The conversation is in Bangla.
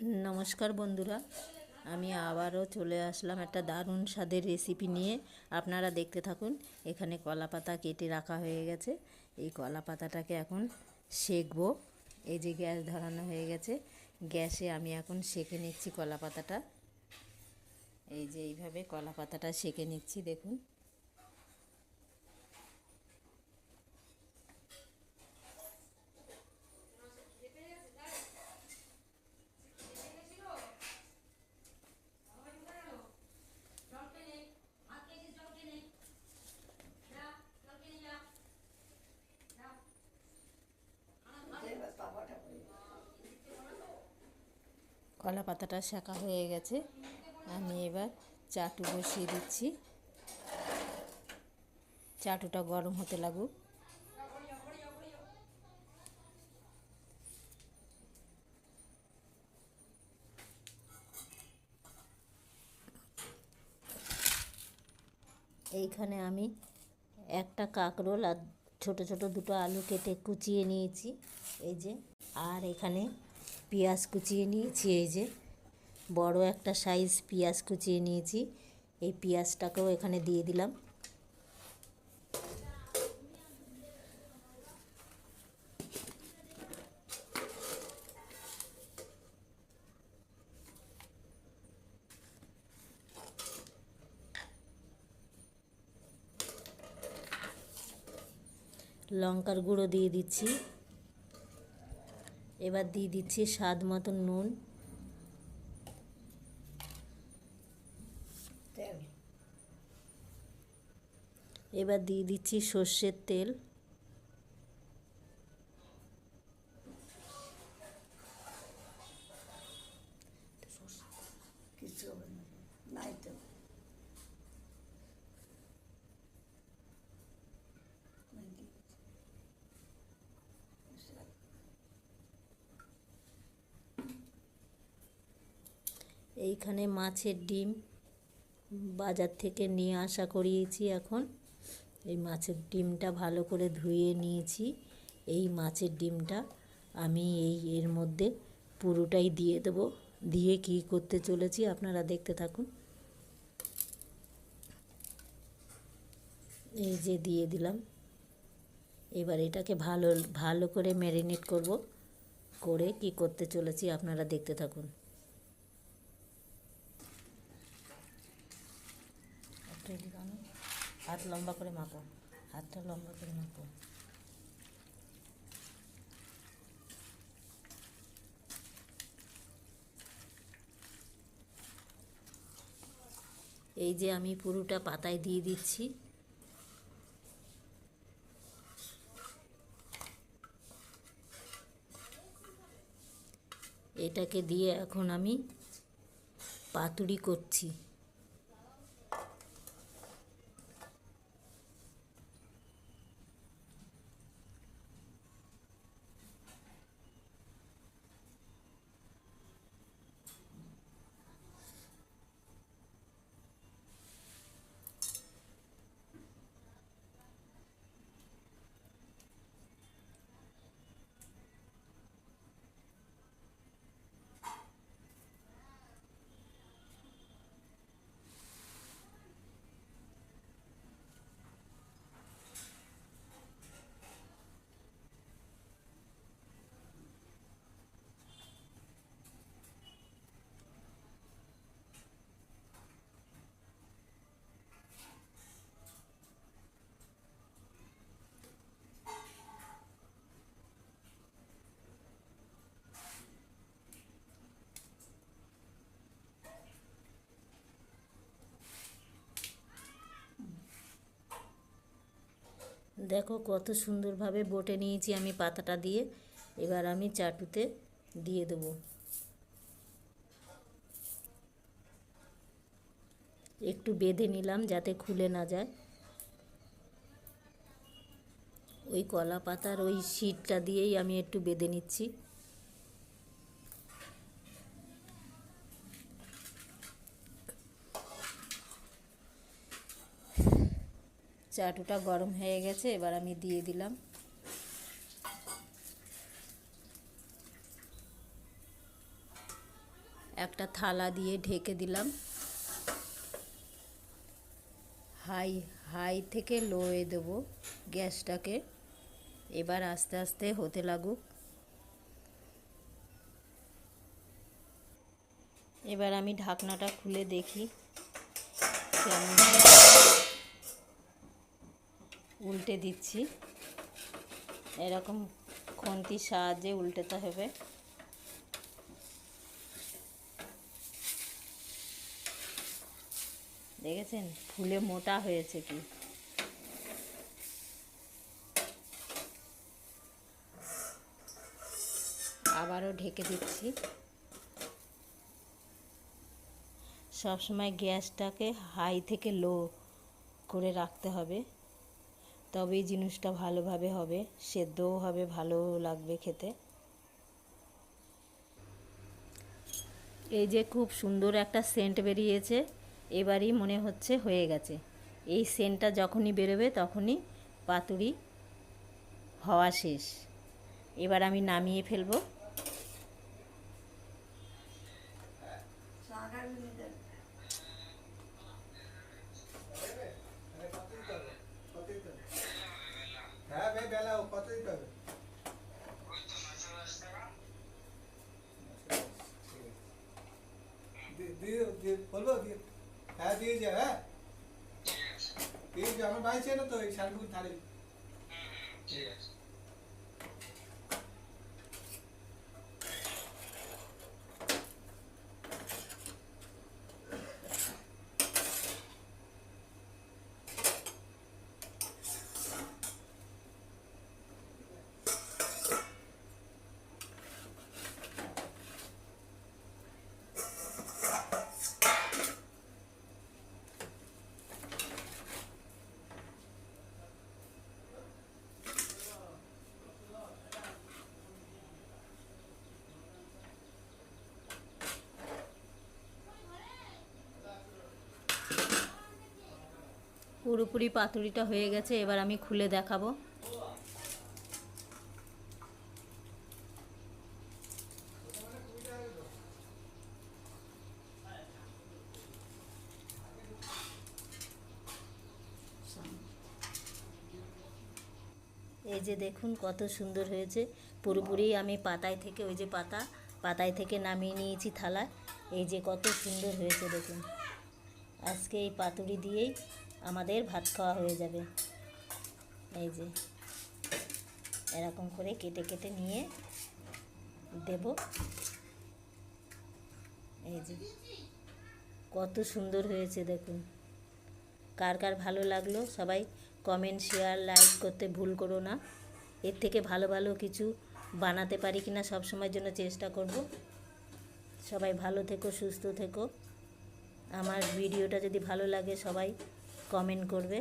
নমস্কার বন্ধুরা, আমি আবারও চলে আসলাম একটা দারুণ স্বাদের রেসিপি নিয়ে। আপনারা দেখতে থাকুন, এখানে কলা পাতা কেটে রাখা হয়ে গেছে। এই কলা পাতাটাকে এখন সেকবো। এই যে গ্যাস ধরানো হয়ে গেছে, গ্যাসে আমি এখন সেকে নিচ্ছি কলা পাতাটা এই যে এইভাবে কলা পাতাটা সেকে নিচ্ছি, দেখুন। কলা পাতাটা শাঁকা হয়ে গেছে। আমি এবার চাটু বসিয়ে দিচ্ছি। চাটুটা গরম হতে লাগুক। এইখানে আমি একটা কাঁকরোল আর ছোট ছোট দুটো আলু কেটে কুচিয়ে নিয়েছি। এই যে, আর এখানে পেঁয়াজ কুচিয়ে নিয়েছি, এই যে বড় একটা সাইজ পেঁয়াজ কুচিয়ে নিয়েছি, এই পেঁয়াজটাকেও এখানে দিয়ে দিলাম। লঙ্কার গুঁড়ো দিয়ে দিচ্ছি। এবার দিয়ে দিচ্ছি স্বাদ মতন নুন। এবার দিয়ে দিচ্ছি সর্ষের তেল কিছু হবে না নাই তো এইখানে মাছের ডিম বাজার থেকে নিয়ে আসা করিয়েছি এখন। এই মাছের ডিমটা ভালো করে ধুয়ে নিয়েছি। এই মাছের ডিমটা আমি এই এর মধ্যে পুরোটাই দিয়ে দেবো। দিয়ে কি করতে চলেছি আপনারা দেখতে থাকুন। এই যে দিয়ে দিলাম। এবার এটাকে ভালো ভালো করে ম্যারিনেট করব। করে কি করতে চলেছি আপনারা দেখতে থাকুন। হাত লম্বা করে মাপো। হাতটা লম্বা করে মাপো। এই যে আমি পুরোটা পাতায় দিয়ে দিচ্ছি। এটাকে দিয়ে এখন আমি পাতুরি করছি। দেখো কত সুন্দরভাবে বটে নিয়েছি আমি পাতাটা দিয়ে। এবার আমি চাটুতে দিয়ে দেবো। একটু বেঁধে নিলাম যাতে খুলে না যায়। ওই কলা পাতার ওই শীটটা দিয়েই আমি একটু বেঁধে নিচ্ছি। চাটুটা গরম হয়ে গেছে, এবার আমি দিয়ে দিলাম। একটা থালা দিয়ে ঢেকে দিলাম। হাই হাই থেকে লোয়ে দেবো গ্যাসটাকে। এবার আস্তে আস্তে হতে লাগুক। এবার আমি ঢাকনাটা খুলে দেখি কেমন উল্টে দিচ্ছি। এরকম খন্তির সাহায্যে উল্টেতে হবে। দেখেছেন? ফুলে মোটা হয়েছে কি? আবারও ঢেকে দিচ্ছি। সবসময় গ্যাসটাকে হাই থেকে লো করে রাখতে হবে। তবেই জিনিসটা ভালোভাবে হবে, সেদ্ধও হবে ভালো লাগবে খেতে। এই যে খুব সুন্দর একটা সেন্ট বেরিয়েছে, এবারই মনে হচ্ছে হয়ে গেছে। এই সেন্টটা যখনই বেরোবে তখনই পাতুরি হওয়া শেষ। এবার আমি নামিয়ে ফেলব সাগার মিনিটে হ্যাঁ ভাই বেলা কত দিতে হবে দি- দিয়ে দিয়ে বলব দিয়ে হ্যাঁ দিয়ে যা হ্যাঁ? দিয়ে যা আমার ভাই ছিল তো, এই শান্তিপুর ধারে। ঠিক আছে। পুরোপুরি পাতুরিটা হয়ে গেছে, এবার আমি খুলে দেখাবো। এই যে দেখুন কত সুন্দর হয়েছে। পুরোপুরি আমি পাতায় থেকে, ওই যে পাতা, পাতায় থেকে নামিয়ে নিয়েছি থালায়। এই যে কত সুন্দর হয়েছে দেখুন। আজকে এই পাতুরি দিয়েই আমাদের ভাত খাওয়া হয়ে যাবে। এই যে, এরকম করে কেটে কেটে নিয়ে দেব। এই যে, কত সুন্দর হয়েছে দেখুন। কার কার ভালো লাগল সবাই কমেন্ট শেয়ার লাইক করতে ভুল করো না। এর থেকে ভালো ভালো কিছু বানাতে পারি কিনা সব সময়ের জন্য চেষ্টা করব। সবাই ভালো থেকো, সুস্থ থেকো। আমার ভিডিওটা যদি ভালো লাগে সবাই কমেন্ট করবে।